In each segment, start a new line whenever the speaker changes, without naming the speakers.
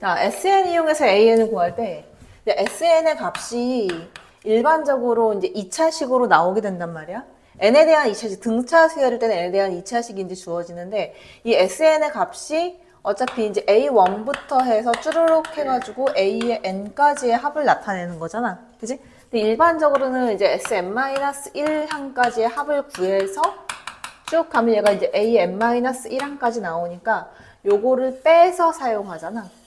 자, SN 이용해서 AN을 구할 때 SN의 값이 일반적으로 이제 2차식으로 나오게 된단 말이야. n에 대한 2차식, 등차 수열일 때는 n에 대한 2차식이 이제 주어지는데 이 SN의 값이 어차피 이제 A1부터 해서 쭈르륵 해가지고 A의 n까지의 합을 나타내는 거잖아. 그지? 근데 일반적으로는 이제 Sn-1항까지의 합을 구해서 쭉 가면 얘가 이제 AN-1항까지 나오니까 요거를 빼서 사용하잖아.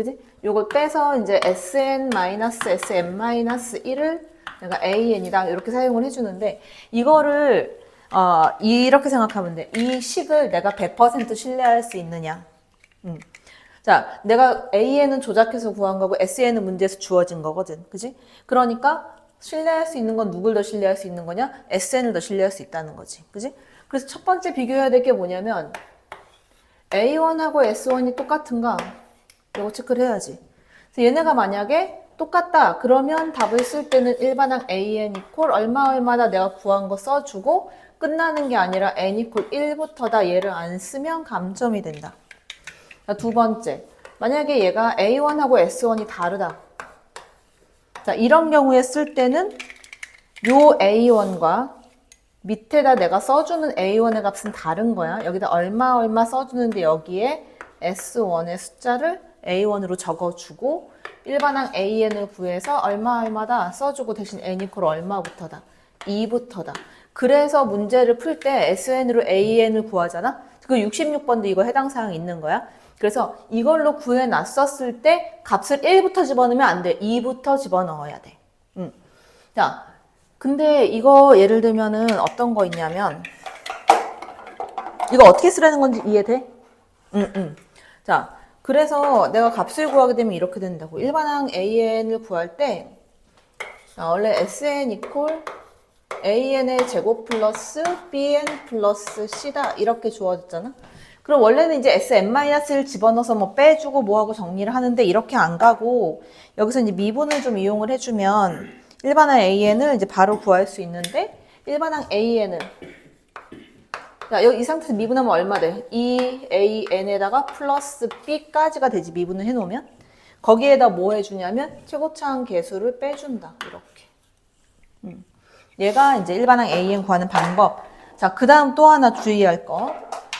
그지? 요걸 빼서 이제 SN-SM-1을 내가 AN이다 이렇게 사용을 해주는데 이거를 어, 이렇게 생각하면 돼. 이 식을 내가 100% 신뢰할 수 있느냐? 음. 자, 내가 AN은 조작해서 구한 거고 SN은 문제에서 주어진 거거든. 그지? 그러니까 신뢰할 수 있는 건 누굴 더 신뢰할 수 있는 거냐? SN을 더 신뢰할 수 있다는 거지. 그지? 그래서 첫 번째 비교해야 될 게 뭐냐면 A1하고 S1이 똑같은가? 이거 체크를 해야지. 그래서 얘네가 만약에 똑같다. 그러면 답을 쓸 때는 일반항 AN 이퀄 얼마 얼마다 내가 구한 거 써주고 끝나는 게 아니라 N 이퀄 1부터다 얘를 안 쓰면 감점이 된다. 자, 두 번째. 만약에 얘가 A1하고 S1이 다르다. 자, 이런 경우에 쓸 때는 요 A1과 밑에다 내가 써주는 A1의 값은 다른 거야. 여기다 얼마 얼마 써주는데 여기에 S1의 숫자를 A1으로 적어주고 일반항 AN을 구해서 얼마 얼마다 써주고 대신 N 이퀄 얼마부터다. 2부터다. 그래서 문제를 풀 때 SN으로 AN을 구하잖아. 그 66번도 이거 해당 사항이 있는 거야. 그래서 이걸로 구해놨었을 때 값을 1부터 집어넣으면 안 돼. 2부터 집어넣어야 돼. 음. 자, 근데 이거 예를 들면은 어떤 거 있냐면 이거 어떻게 쓰라는 건지 이해돼? 응, 응. 자, 그래서 내가 값을 구하게 되면 이렇게 된다고. 일반항 AN을 구할 때 자, 원래 SN 이퀄 AN의 제곱 플러스 BN 플러스 C다 이렇게 주어졌잖아. 그럼 원래는 이제 SM-를 집어넣어서 뭐 빼주고 뭐하고 정리를 하는데 이렇게 안 가고 여기서 이제 미분을 좀 이용을 해주면 일반항 AN을 이제 바로 구할 수 있는데 일반항 AN을 자, 여기 이 상태에서 미분하면 얼마 돼? 2AN에다가 플러스 B까지가 되지, 미분을 해놓으면. 거기에다 뭐 해주냐면, 최고차항 계수를 빼준다. 이렇게. 음. 얘가 이제 일반항 AN 구하는 방법. 자, 그 다음 또 하나 주의할 거.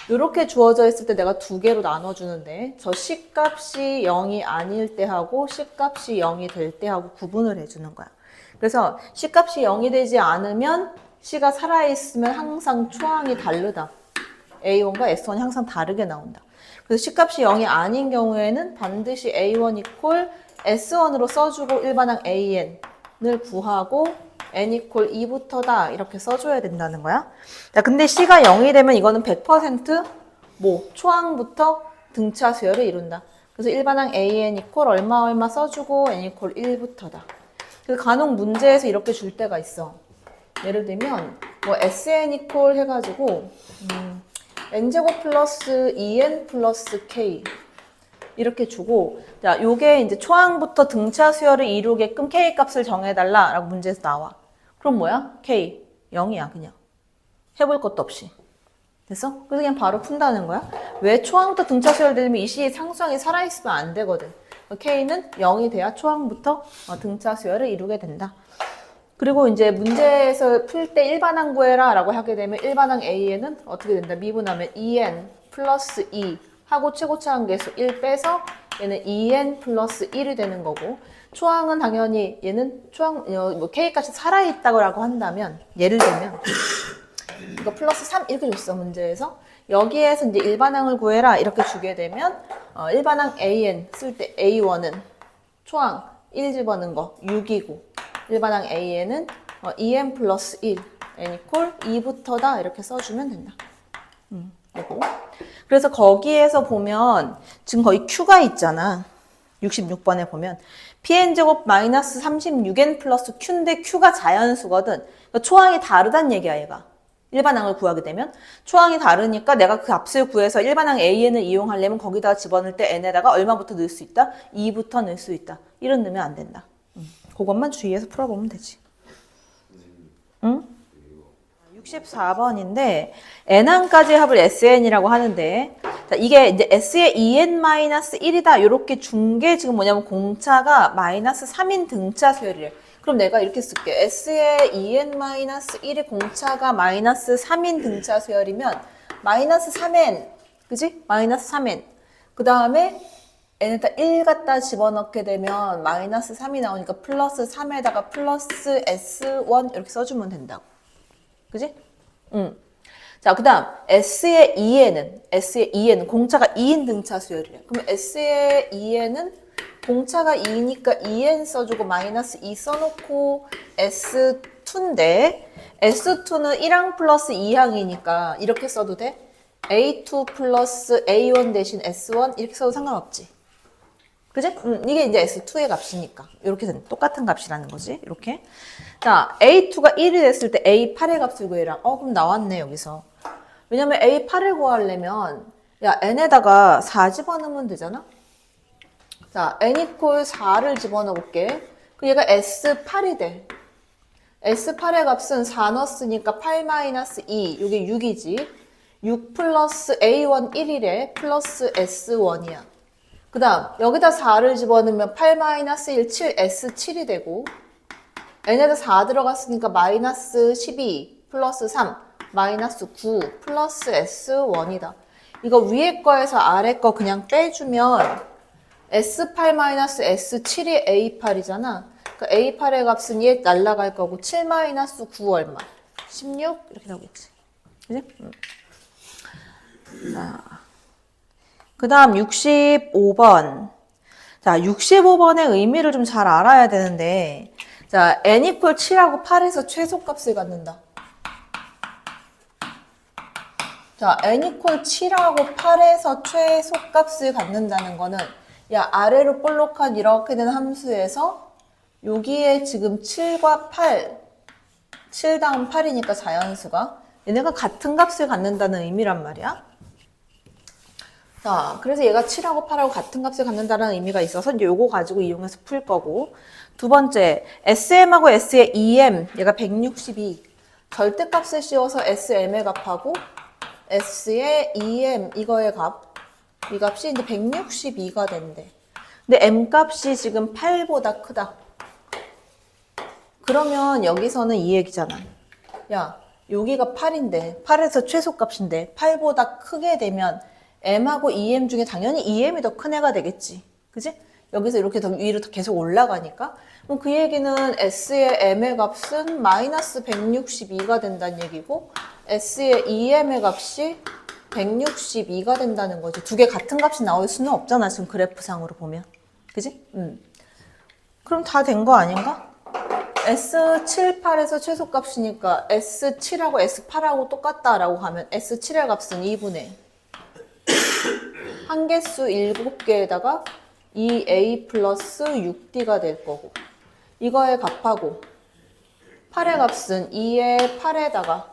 이렇게 주어져 있을 때 내가 두 개로 나눠주는데, 저 C값이 0이 아닐 때 하고, C값이 0이 될 때 하고 구분을 해주는 거야. 그래서 C값이 0이 되지 않으면 C가 살아있으면 항상 초항이 다르다. A1과 S1이 항상 다르게 나온다. 그래서 C값이 0이 아닌 경우에는 반드시 A1 이퀄 S1으로 써주고 일반항 AN을 구하고 N 이퀄 2부터다 이렇게 써줘야 된다는 거야. 자, 근데 C가 0이 되면 이거는 100%뭐 초항부터 등차 수열을 이룬다. 그래서 일반항 AN 이퀄 얼마 얼마 써주고 N 이퀄 1부터다. 그래서 간혹 문제에서 이렇게 줄 때가 있어. 예를 들면 뭐 SN 이퀄 해가지고 음, n제곱 플러스 2n 플러스 k 이렇게 주고 자 요게 이제 초항부터 등차 수열을 이루게끔 k 값을 정해달라 라고 문제에서 나와. 그럼 뭐야? k 0이야 그냥 해볼 것도 없이 됐어? 그래서 그냥 바로 푼다는 거야. 왜 초항부터 등차 수열 되면 이 시의 상수항이 살아있으면 안 되거든. k는 0이 돼야 초항부터 어, 등차 수열을 이루게 된다. 그리고 이제 문제에서 풀 때 일반항 구해라 라고 하게 되면 일반항 A에는 어떻게 된다? 미분하면 2n 플러스 2 하고 최고차항 계수 1 빼서 얘는 2n 플러스 1이 되는 거고 초항은 당연히 얘는 초항 어, 뭐 k 값이 살아있다고 한다면 예를 들면 이거 플러스 3 이렇게 줬어 문제에서 여기에서 이제 일반항을 구해라 이렇게 주게 되면 어, 일반항 an 쓸 때 a1은 초항 1 집어넣은 거 6이고 일반항 AN은 어, 2n 플러스 1, n 이퀄 2부터다 이렇게 써주면 된다. 음, 이거. 그래서 거기에서 보면 지금 거의 Q가 있잖아. 66번에 보면 pn제곱 마이너스 36n 플러스 q인데 q가 자연수거든. 그러니까 초항이 다르단 얘기야 얘가. 일반항을 구하게 되면 초항이 다르니까 내가 그 값을 구해서 일반항 AN을 이용하려면 거기다가 집어넣을 때 n에다가 얼마부터 넣을 수 있다? 2부터 넣을 수 있다. 1은 넣으면 안 된다. 그것만 주의해서 풀어보면 되지. 응? 64번인데 n항까지 합을 sn이라고 하는데 자, 이게 이제 s의 2n-1이다 이렇게 준게 지금 뭐냐면 공차가 마이너스 3인 등차 수열이래 그럼 내가 이렇게 쓸게 s의 2n-1의 공차가 마이너스 3인 등차 수열이면 마이너스 3n 그지? 마이너스 3n 그 다음에 n에다 1 갖다 집어넣게 되면 마이너스 3이 나오니까 플러스 3에다가 플러스 s1 이렇게 써주면 된다고 그지? 응. 자, 그 다음, S의 2에는, S의 2에는 공차가 2인 등차 수열이래. 그럼 S의 2에는 공차가 2니까 2n 써주고 마이너스 2 써놓고 S2인데, S2는 1항 플러스 2항이니까 이렇게 써도 돼? A2 플러스 A1 대신 S1 이렇게 써도 상관없지. 그지? 음, 이게 이제 S2의 값이니까. 이렇게 된 똑같은 값이라는 거지. 이렇게. 자, A2가 1이 됐을 때 A8의 값을 구해라. 어, 그럼 나왔네, 여기서. 왜냐면 A8을 구하려면, 야, n에다가 4 집어넣으면 되잖아? 자, n 이퀄 4를 집어넣어 볼게. 그 얘가 S8이 돼. S8의 값은 4 넣었으니까 8 마이너스 2. 이게 6이지. 6 플러스 A1 1이래. 플러스 S1이야. 그 다음 여기다 4를 집어넣으면 8 마이너스 1, 7, S7이 되고 n에다 4 들어갔으니까 마이너스 12 플러스 3 마이너스 9 플러스 S1이다. 이거 위에 거에서 아래 거 그냥 빼주면 S8 마이너스 S7이 A8이잖아. 그 A8의 값은 얘 날라갈 거고 7 마이너스 9 얼마? 16 이렇게 나오겠지. 그지? 음. 자. 그 다음 65번. 자, 65번의 의미를 좀 잘 알아야 되는데, 자, n equal 7하고 8에서 최소값을 갖는다. 자, n equal 7하고 8에서 최소값을 갖는다는 거는, 야, 아래로 볼록한 이렇게 된 함수에서, 여기에 지금 7과 8, 7 다음 8이니까 자연수가, 얘네가 같은 값을 갖는다는 의미란 말이야. 자, 그래서 얘가 7하고 8하고 같은 값을 갖는다는 의미가 있어서 이제 요거 가지고 이용해서 풀 거고. 두 번째, SM하고 S의 2M, 얘가 162. 절대값을 씌워서 SM의 값하고 S의 2M, 이거의 값. 이 값이 이제 162가 된대. 근데 M 값이 지금 8보다 크다. 그러면 여기서는 이 얘기잖아. 야, 여기가 8인데, 8에서 최소값인데, 8보다 크게 되면 m하고 2m 중에 당연히 2m이 더 큰 애가 되겠지. 그지? 여기서 이렇게 더 위로 계속 올라가니까. 그럼 그 얘기는 s의 m의 값은 마이너스 162가 된다는 얘기고, s의 2m의 값이 162가 된다는 거지. 두 개 같은 값이 나올 수는 없잖아, 지금 그래프상으로 보면. 그지? 음. 그럼 다 된 거 아닌가? S7, 8에서 최소값이니까 S7하고 S8하고 똑같다라고 하면 S7의 값은 2분의 한 개수 7개에다가 2a 플러스 6d가 될 거고 이거의 값하고 8의 값은 2의 8에다가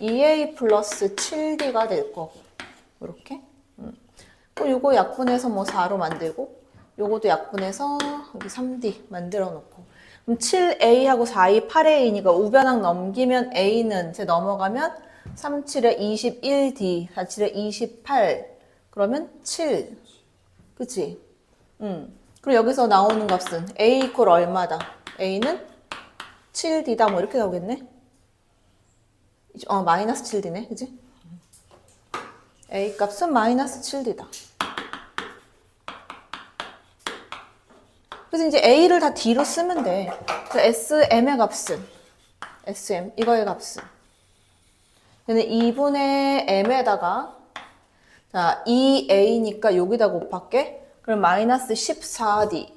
2a 플러스 7d가 될 거고 이렇게 음. 또 요거 약분해서 뭐 4로 만들고 요것도 약분해서 여기 3d 만들어 놓고 그럼 7a하고 4이 8a니까 우변항 넘기면 a는 제 넘어가면 3, 7에 21d, 4, 7에 28 그러면 7. 그치? 음. 그리고 여기서 나오는 값은 a 이퀄 얼마다? a는 7d다. 뭐 이렇게 나오겠네? 어, 마이너스 7d네. 그치? a 값은 마이너스 7d다. 그래서 이제 a를 다 d로 쓰면 돼. 그래서 sm의 값은 sm 이거의 값은 얘는 2분의 m에다가 자, 2a니까 여기다 곱할게. 그럼 마이너스 14d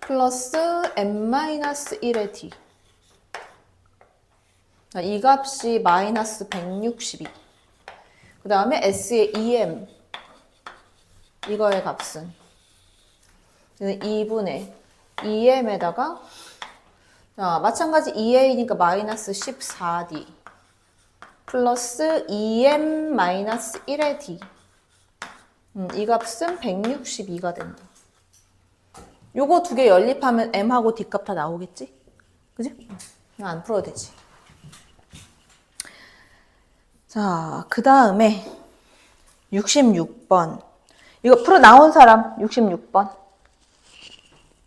플러스 m-1의 d. 자, 이 값이 마이너스 162. 그 다음에 s의 2m 이거의 값은 2분의 2m에다가 자, 마찬가지 2a니까 마이너스 14d 플러스 2m 마이너스 1의 d. 음, 이 값은 162가 된다. 요거 두 개 연립하면 m하고 d 값 다 나오겠지? 그지? 안 풀어도 되지. 자, 그 다음에 66번. 이거 풀어 나온 사람 66번.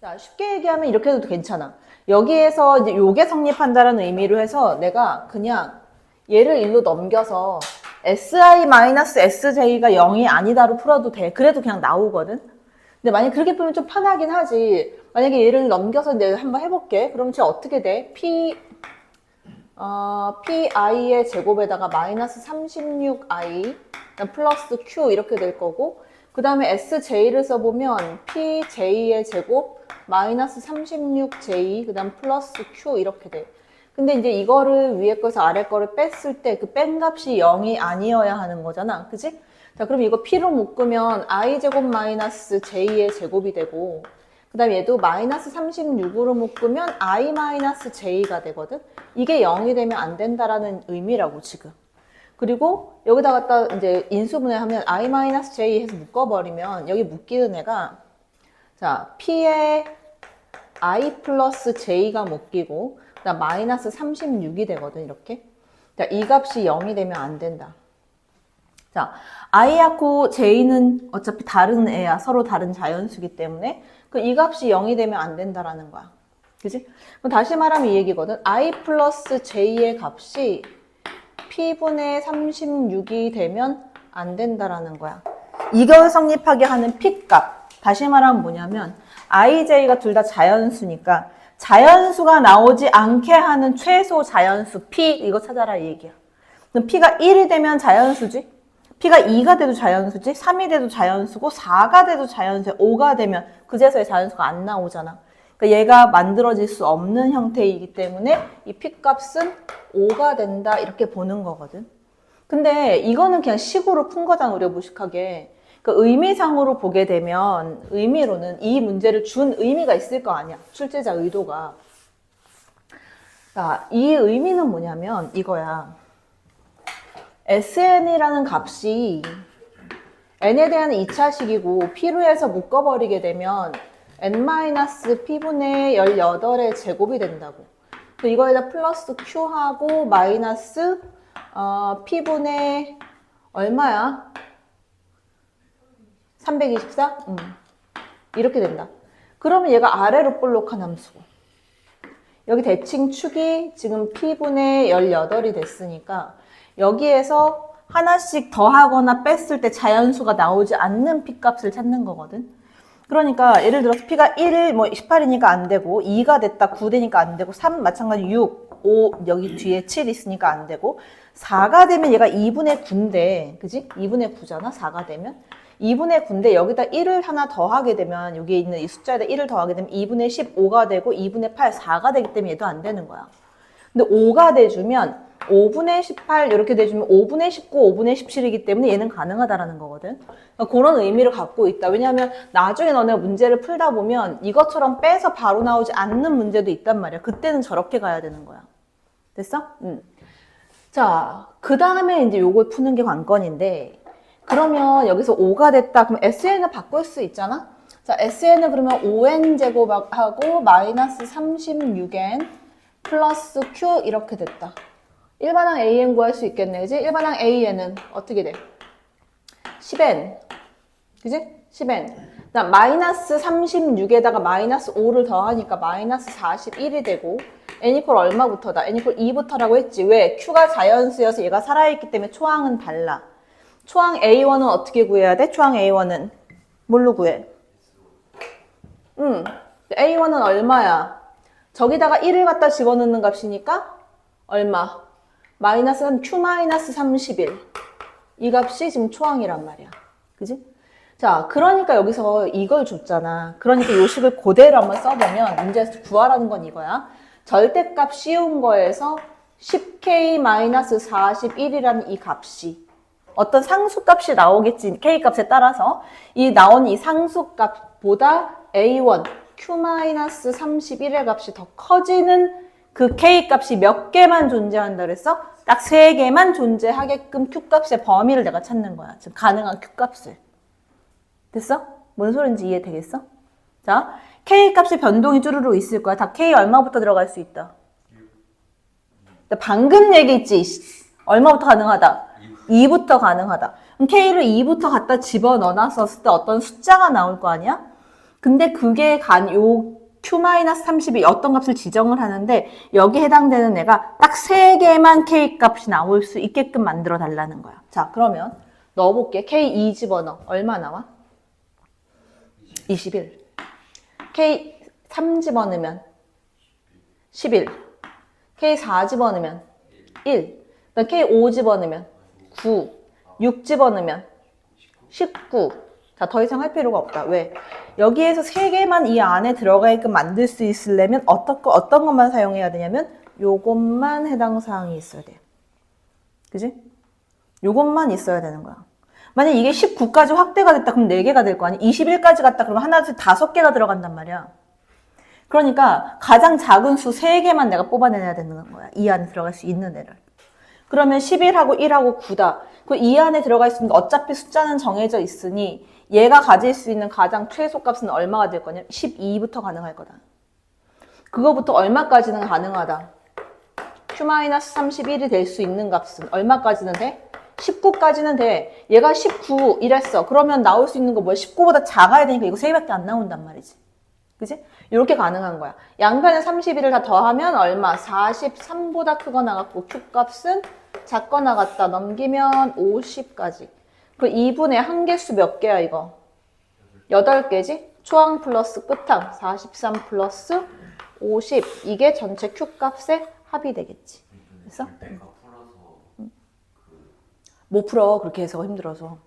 자, 쉽게 얘기하면 이렇게 해도 괜찮아. 여기에서 이제 요게 성립한다는 의미로 해서 내가 그냥 얘를 일로 넘겨서 si-sj가 0이 아니다로 풀어도 돼. 그래도 그냥 나오거든. 근데 만약 그렇게 풀면 좀 편하긴 하지. 만약에 얘를 넘겨서 내가 한번 해볼게. 그럼 쟤 어떻게 돼? p 어, pi의 제곱에다가 마이너스 36i 플러스 q 이렇게 될 거고 그 다음에 sj를 써보면 pj의 제곱 마이너스 36j 그 다음 플러스 q 이렇게 돼. 근데 이제 이거를 위에 거에서 아래 거를 뺐을 때 그 뺀 값이 0이 아니어야 하는 거잖아. 그지? 자, 그럼 이거 p로 묶으면 i 제곱 마이너스 j의 제곱이 되고 그 다음에 얘도 마이너스 36으로 묶으면 i 마이너스 j가 되거든. 이게 0이 되면 안 된다라는 의미라고 지금. 그리고 여기다 갖다 이제 인수분해하면 i 마이너스 j 해서 묶어버리면 여기 묶이는 애가 자 p에 i 플러스 j가 묶이고 마이너스 36이 되거든 이렇게. 자 이 값이 0이 되면 안 된다. 자, i하고 j는 어차피 다른 애야. 서로 다른 자연수기 때문에 그 이 값이 0이 되면 안 된다라는 거야. 그지? 그럼 다시 말하면 이 얘기거든. i 플러스 j의 값이 p분의 36이 되면 안 된다라는 거야. 이걸 성립하게 하는 p값. 다시 말하면 뭐냐면 i, j가 둘 다 자연수니까 자연수가 나오지 않게 하는 최소 자연수 p 이거 찾아라 이 얘기야. 그럼 p가 1이 되면 자연수지? p가 2가 돼도 자연수지? 3이 돼도 자연수고 4가 돼도 자연수야. 5가 되면 그제서야 자연수가 안 나오잖아. 그러니까 얘가 만들어질 수 없는 형태이기 때문에 이 p값은 5가 된다 이렇게 보는 거거든. 근데 이거는 그냥 식으로 푼 거잖아 우리가 무식하게. 그 의미상으로 보게 되면 의미로는 이 문제를 준 의미가 있을 거 아니야. 출제자 의도가. 자, 이 의미는 뭐냐면 이거야. sn이라는 값이 n에 대한 2차식이고 p로 해서 묶어버리게 되면 n-p분의 18의 제곱이 된다고. 그 이거에다 플러스 q하고 마이너스 어, p분의 얼마야? 324? 음. 이렇게 된다. 그러면 얘가 아래로 볼록한 함수고. 여기 대칭 축이 지금 p분의 18이 됐으니까 여기에서 하나씩 더하거나 뺐을 때 자연수가 나오지 않는 p값을 찾는 거거든. 그러니까 예를 들어서 p가 1, 뭐 18이니까 안 되고 2가 됐다 9 되니까 안 되고 3 마찬가지 6, 5 여기 뒤에 7 있으니까 안 되고 4가 되면 얘가 2분의 9인데 그지? 2분의 9잖아 4가 되면 2분의 9인데 여기다 1을 하나 더하게 되면 여기 있는 이 숫자에다 1을 더하게 되면 2분의 15가 되고 2분의 8, 4가 되기 때문에 얘도 안 되는 거야. 근데 5가 돼주면 5분의 18 이렇게 돼주면 5분의 19, 5분의 17이기 때문에 얘는 가능하다라는 거거든. 그러니까 그런 의미를 갖고 있다. 왜냐하면 나중에 너네 문제를 풀다 보면 이것처럼 빼서 바로 나오지 않는 문제도 있단 말이야. 그때는 저렇게 가야 되는 거야. 됐어? 응. 자, 그 다음에 이제 요걸 푸는 게 관건인데 그러면 여기서 5가 됐다. 그럼 SN을 바꿀 수 있잖아? 자, SN을 그러면 5n 제곱하고 마이너스 36n 플러스 q 이렇게 됐다. 일반항 AN 구할 수 있겠네, 그지? 일반항 AN은 어떻게 돼? 10n. 그지? 10n. 나 마이너스 36에다가 마이너스 5를 더하니까 마이너스 41이 되고 n 이퀄 얼마부터다? n 이퀄 2부터라고 했지. 왜? q가 자연수여서 얘가 살아있기 때문에 초항은 달라. 초항 A1은 어떻게 구해야 돼? 초항 A1은 뭘로 구해? 응. A1은 얼마야? 저기다가 1을 갖다 집어넣는 값이니까 얼마? 마이너스 한 Q 마이너스 31. 이 값이 지금 초항이란 말이야. 그지? 자, 그러니까 여기서 이걸 줬잖아. 그러니까 요 식을 그대로 한번 써보면 문제에서 구하라는 건 이거야. 절대값 씌운 거에서 10k 마이너스 41이라는 이 값이 어떤 상수값이 나오겠지. k값에 따라서 이 나온 이 상수값보다 a1 q-31의 값이 더 커지는 그 k값이 몇 개만 존재한다 그랬어? 딱 세 개만 존재하게끔 q값의 범위를 내가 찾는 거야. 지금 가능한 q값을. 됐어? 뭔 소린지 이해되겠어? 자, k값의 변동이 쭈루루 있을 거야. 다 k 얼마부터 들어갈 수 있다? 나 방금 얘기했지. 얼마부터 가능하다? 2부터 가능하다. 그럼 K를 2부터 갖다 집어 넣어놨었을 때 어떤 숫자가 나올 거 아니야? 근데 그게 간, 요 Q-30이 어떤 값을 지정을 하는데 여기 해당되는 애가 딱 3개만 K 값이 나올 수 있게끔 만들어 달라는 거야. 자, 그러면 넣어볼게. K 2 집어넣어. 얼마 나와? 21. K 3 집어넣으면 11. K 4 집어넣으면 1. 그다음 K 5 집어넣으면 9. 6 집어넣으면 19. 자, 더 이상 할 필요가 없다. 왜? 여기에서 세 개만 이 안에 들어가게끔 만들 수 있으려면 어떤 거, 어떤 것만 사용해야 되냐면 요것만 해당 사항이 있어야 돼. 그지? 요것만 있어야 되는 거야. 만약 이게 19까지 확대가 됐다 그럼 4개가 될 거 아니야? 21까지 갔다 그러면 하나, 둘, 다섯 개가 들어간단 말이야. 그러니까 가장 작은 수 3개만 내가 뽑아내야 되는 거야. 이 안에 들어갈 수 있는 애를. 그러면 11하고 1하고 9다. 그 이 안에 들어가 있으니까 어차피 숫자는 정해져 있으니 얘가 가질 수 있는 가장 최소 값은 얼마가 될 거냐? 12부터 가능할 거다. 그거부터 얼마까지는 가능하다. Q-31이 될 수 있는 값은 얼마까지는 돼? 19까지는 돼. 얘가 19 이랬어. 그러면 나올 수 있는 거 뭐야? 19보다 작아야 되니까 이거 3개밖에 안 나온단 말이지. 그지? 이렇게 가능한 거야. 양변에 31을 다 더하면 얼마? 43보다 크거나 같고 Q값은 작거나 같다. 넘기면 50까지. 그 2분의 한 개수 몇 개야 이거? 8개지? 초항 플러스 끝항 43 플러스 50 이게 전체 Q값의 합이 되겠지. 됐어?
내가 풀어서
못 풀어 그렇게 해서 힘들어서.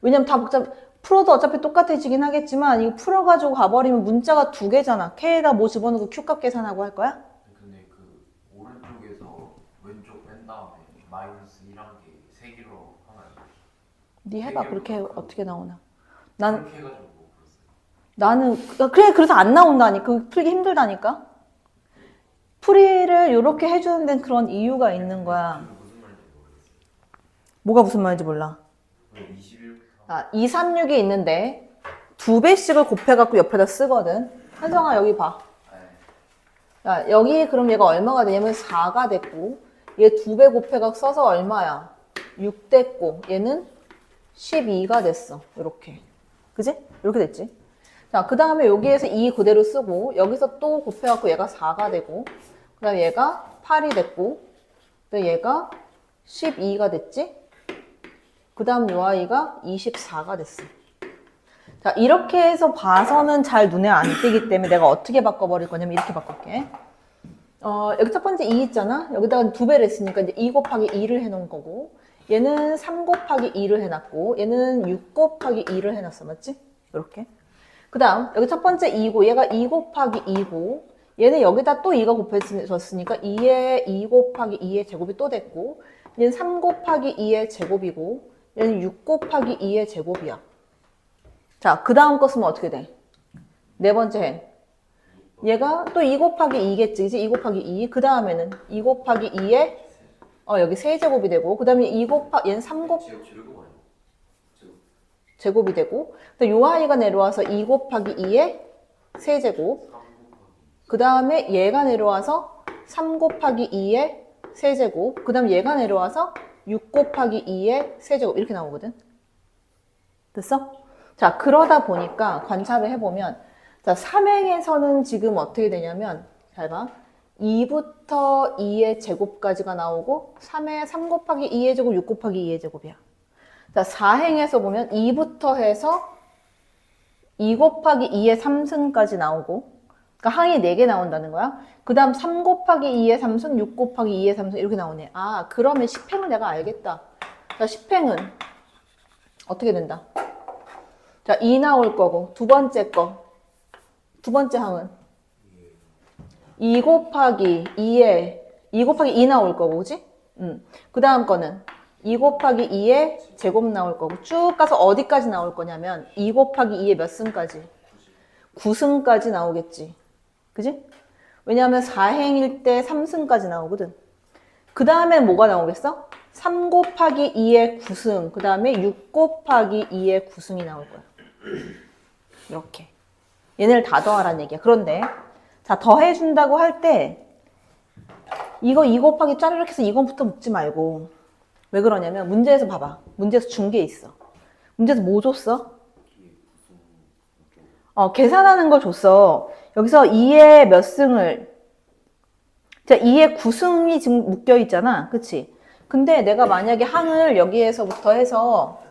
왜냐면 다 복잡 풀어도 어차피 똑같아지긴 하겠지만 이거 풀어가지고 가버리면 문자가 두 개잖아. K에다 뭐 집어넣고 Q값 계산하고 할 거야?
근데 그 오른쪽에서 왼쪽 뺀 다음에 마이너스 1한 게 세 개로 하나요?
네 해봐 그렇게 어떻게 나오나? 난
그렇게 해가지고 뭐.
나는 그래 그래서 안 나온다니까 그 풀기 힘들다니까. 풀이를 이렇게 해주는 데는 그런 이유가 있는 거야.
그 무슨 말인지 모르겠어요.
뭐가 무슨 말인지 몰라.
왜 21부터
자, 2, 3, 6이 있는데 두 배씩을 곱해갖고 옆에다 쓰거든. 한성아 여기 봐. 자, 여기 그럼 얘가 얼마가 되냐면 4가 됐고 얘 두 배 곱해갖고 써서 얼마야? 6 됐고 얘는 12가 됐어. 이렇게. 그지? 이렇게 됐지? 자, 그 다음에 여기에서 2 그대로 쓰고 여기서 또 곱해갖고 얘가 4가 되고 그 다음에 얘가 8이 됐고 또 얘가 12가 됐지? 그 다음 요 아이가 24가 됐어. 자, 이렇게 해서 봐서는 잘 눈에 안 띄기 때문에 내가 어떻게 바꿔버릴 거냐면 이렇게 바꿀게. 어, 여기 첫 번째 2 있잖아? 여기다가 두 배를 했으니까 이제 2 곱하기 2를 해놓은 거고, 얘는 3 곱하기 2를 해놨고, 얘는 6 곱하기 2를 해놨어. 맞지? 이렇게. 그 다음, 여기 첫 번째 2고, 얘가 2 곱하기 2고, 얘는 여기다 또 2가 곱해졌으니까 2에 2 곱하기 2의 제곱이 또 됐고, 얘는 3 곱하기 2의 제곱이고, 얘는 6 곱하기 2의 제곱이야. 자, 그 다음 거 쓰면 어떻게 돼? 네 번째 행. 얘가 또 2 곱하기 2겠지. 이제 2 곱하기 2. 그 다음에는 2 곱하기 2에, 어, 여기 세제곱이 되고, 그 다음에 2 곱하, 얘는 3 곱,
제곱
제곱이 되고, 요 아이가 내려와서 2 곱하기 2에 세제곱,
3 곱하기
그 다음에 얘가 내려와서 3 곱하기 2의 세제곱, 그 다음 얘가 내려와서 6 곱하기 2의 세제곱 이렇게 나오거든. 됐어? 자, 그러다 보니까 관찰을 해보면 자, 3행에서는 지금 어떻게 되냐면 잘 봐. 2부터 2의 제곱까지가 나오고 3에 3 곱하기 2의 제곱, 6 곱하기 2의 제곱이야. 자, 4행에서 보면 2부터 해서 2 곱하기 2의 3승까지 나오고 그러니까 항이 4개 나온다는 거야. 그 다음 3 곱하기 2의 3승, 6 곱하기 2의 3승 이렇게 나오네. 아, 그러면 10행을 내가 알겠다. 자, 10행은 어떻게 된다? 자, 2 나올 거고 두 번째 거. 두 번째 항은 2 곱하기 2에 2 곱하기 2 나올 거고, 그지? 음. 그 다음 거는 2 곱하기 2의 제곱 나올 거고 쭉 가서 어디까지 나올 거냐면 2 곱하기 2의 몇 승까지? 9승까지 나오겠지. 그지? 왜냐하면 4행일 때 3승까지 나오거든. 그 다음에 뭐가 나오겠어? 3 곱하기 2의 9승, 그 다음에 6 곱하기 2의 9승이 나올 거야. 이렇게. 얘네를 다 더하라는 얘기야. 그런데, 자, 더해준다고 할 때, 이거 2 곱하기 짜르륵 해서 이거부터 묶지 말고, 왜 그러냐면 문제에서 봐봐. 문제에서 준 게 있어. 문제에서 뭐 줬어? 어, 계산하는 걸 줬어. 여기서 2의 몇 승을 자, 2의 9승이 지금 묶여 있잖아. 그치? 근데 내가 만약에 항을 여기에서부터 해서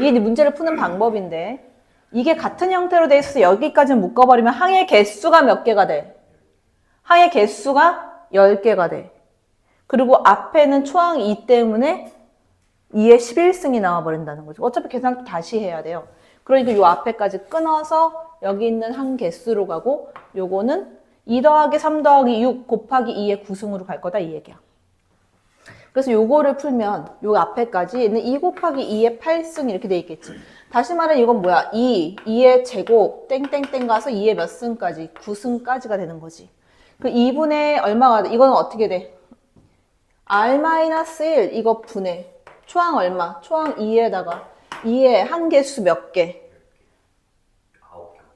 이게 문제를 푸는 방법인데 이게 같은 형태로 돼 있어서 여기까지 묶어버리면 항의 개수가 몇 개가 돼? 항의 개수가 10개가 돼. 그리고 앞에는 초항 2 때문에 2의 11승이 나와버린다는 거죠. 어차피 계산 다시 해야 돼요. 그러니까 요 앞에까지 끊어서 여기 있는 항 개수로 가고 요거는 2 더하기 3 더하기 6 곱하기 2의 9승으로 갈 거다 이 얘기야. 그래서 요거를 풀면 요 앞에까지는 2 곱하기 2의 8승 이렇게 돼 있겠지. 다시 말해 이건 뭐야? 2, 2의 제곱 땡땡땡 가서 2의 몇 승까지? 9승까지가 되는 거지. 그 2분의 얼마가 돼? 이거는 어떻게 돼? R-1 이거 분해. 초항 얼마? 초항 2에다가 2의 한 개수 몇 개?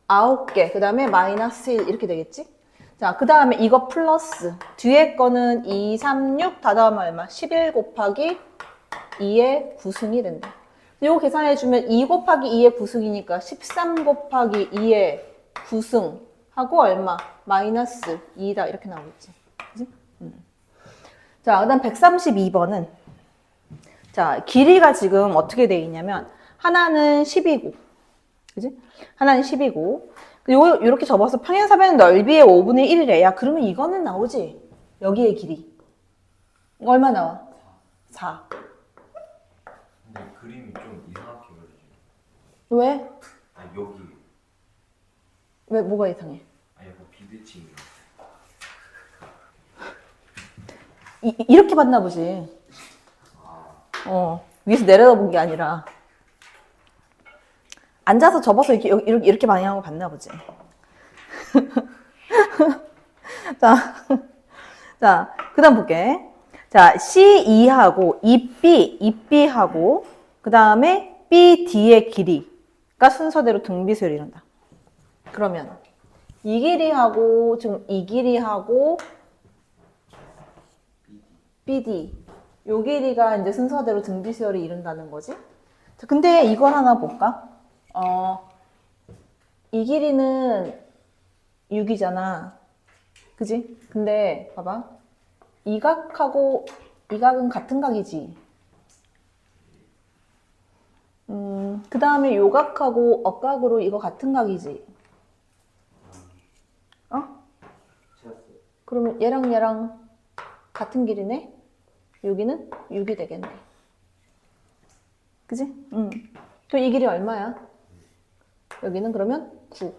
아홉 개.
9개. 그 다음에 마이너스 1 이렇게 되겠지? 자, 그 다음에 이거 플러스. 뒤에 거는 2, 3, 6, 다 더하면 얼마? 11 곱하기 2의 9승이 된다. 이거 계산해주면 2 곱하기 2의 9승이니까 13 곱하기 2의 9승 하고 얼마? 마이너스 2다. 이렇게 나오겠지. 그지? 음. 자, 그 다음 132번은 자, 길이가 지금 어떻게 돼 있냐면 하나는 10이고 그지? 하나는 10이고 요, 요렇게 접어서 평행사변 넓이의 5분의 1이래. 야, 그러면 이거는 나오지. 여기의 길이. 얼마 나와? 4.
근데 그림이 좀 이상하게 그려지네.
왜?
아 여기
왜, 뭐가 이상해?
아 약간 비대칭이.
이, 이- 이 렇게 봤나 보지. 어, 위에서 내려다 본 게 아니라. 앉아서 접어서 이렇게, 이렇게, 이렇게 방향으로 봤나 보지. 자, 자, 그 다음 볼게. 자, C2하고 2B, 2B하고, 그 다음에 BD의 길이가 순서대로 등비수를 이룬다. 그러면, 이 길이하고, 지금 이 길이하고, BD. 요 길이가 이제 순서대로 등비수열이 이룬다는 거지. 자, 근데 이걸 하나 볼까? 어, 이 길이는 6이잖아. 그지? 근데 봐봐. 이 각하고 이 각은 같은 각이지. 음, 그 다음에 요 각하고 억각으로 이거 같은 각이지. 어? 그러면 얘랑 얘랑 같은 길이네? 여기는 6이 되겠네. 그지? 응. 그럼 이 길이 얼마야? 여기는 그러면 9.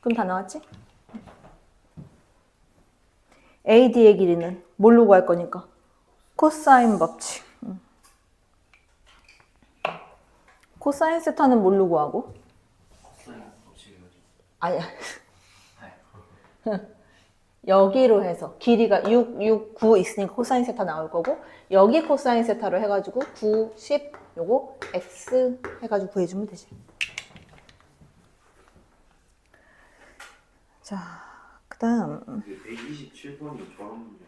그럼 다 나왔지? AD의 길이는 뭘로 구할 거니까? 코사인 법칙. 응. 코사인 세타는 뭘로 구하고?
코사인 법칙이라지.
아니야. 여기로 해서 길이가 6, 6, 9 있으니까 코사인 세타 나올 거고 여기 코사인 세타로 해가지고 9, 10 요거 x 해가지고 구해주면 되지. 자, 그 다음
근데 127번이 저런 문제.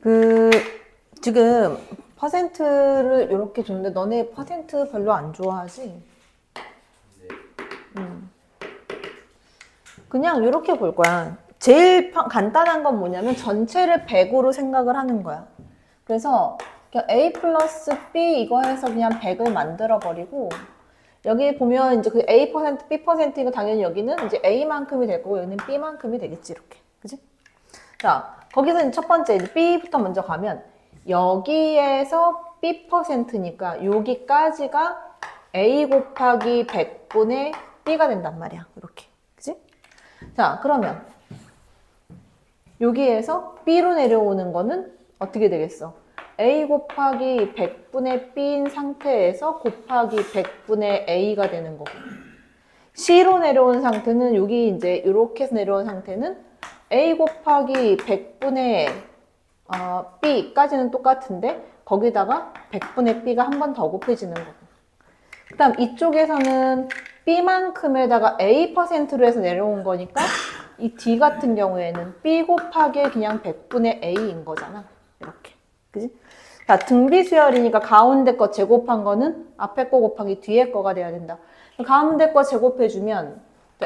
그 지금 퍼센트를 이렇게 줬는데 너네 퍼센트 별로 안 좋아하지?
근데
그냥 이렇게 볼 거야. 제일 파- 간단한 건 뭐냐면 전체를 100으로 생각을 하는 거야. 그래서 그냥 A 플러스 B 이거 해서 그냥 100을 만들어 버리고 여기 보면 이제 그 A 퍼센트, B 퍼센트 이거 당연히 여기는 이제 A만큼이 될 거고 여기는 B만큼이 되겠지 이렇게. 그지? 자, 거기서 이제 첫 번째 B부터 먼저 가면 여기에서 B 퍼센트니까 여기까지가 A 곱하기 100분의 B가 된단 말이야. 이렇게. 그지? 자, 그러면 여기에서 B로 내려오는 거는 어떻게 되겠어? A 곱하기 100분의 B인 상태에서 곱하기 100분의 A가 되는 거고 C로 내려온 상태는 여기 이제 이렇게 내려온 상태는 A 곱하기 100분의 어, B까지는 똑같은데 거기다가 100분의 B가 한 번 더 곱해지는 거고 그 다음 이쪽에서는 B만큼에다가 A%로 해서 내려온 거니까 이 D 같은 경우에는 B 곱하기 그냥 100분의 A인 거잖아. 이렇게. 그지? 자, 등비 수열이니까 가운데 거 제곱한 거는 앞에 거 곱하기 뒤에 거가 돼야 된다. 가운데 거 제곱해주면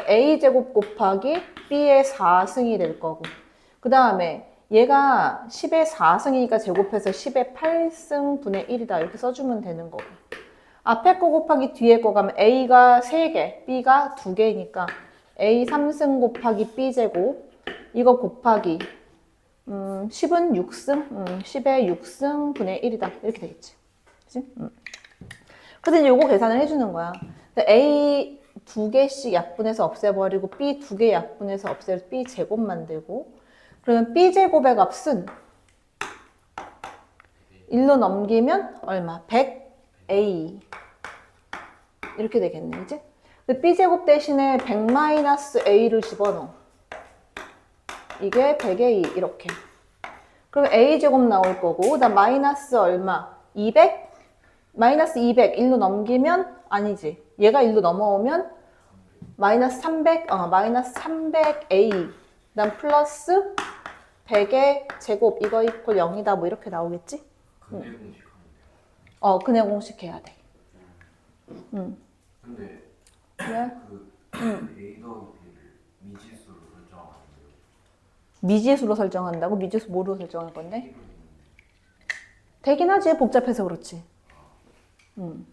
a 제곱 곱하기 b의 4승이 될 거고 그 다음에 얘가 10의 4승이니까 제곱해서 10의 8승 분의 1이다 이렇게 써주면 되는 거고 앞에 거 곱하기 뒤에 거 가면 a가 3개 b가 2개니까 a 3승 곱하기 b 제곱 이거 곱하기 음, 10은 6승, 음, 10의 6승 분의 1이다. 이렇게 되겠지. 그치? 음. 그래서 이제 요거 계산을 해주는 거야. A 두 개씩 약분해서 없애버리고 B 두 개 약분해서 없애서 B 제곱 만들고 그러면 B 제곱의 값은 1로 넘기면 얼마? 100A 이렇게 되겠네, 이제? B 제곱 대신에 100-A를 집어넣어. 이게 100A 이렇게. 그럼 A 제곱 나올 거고, 그다음 마이너스 얼마? 200? 마이너스 200 1로 넘기면 아니지. 얘가 1로 넘어오면 마이너스 300, 어, 마이너스 300A. 그다음 플러스 100의 제곱 이거 이퀄 0이다 뭐 이렇게 나오겠지?
근해 공식 하면 돼요.
어, 근해 공식 해야 돼.
근데
왜?
그 A 더하기 B를 미지수로 설정하면 안 돼요.
미지수로 설정한다고? 미지수 뭐로 설정할
건데?
되긴 하지. 복잡해서 그렇지. 음.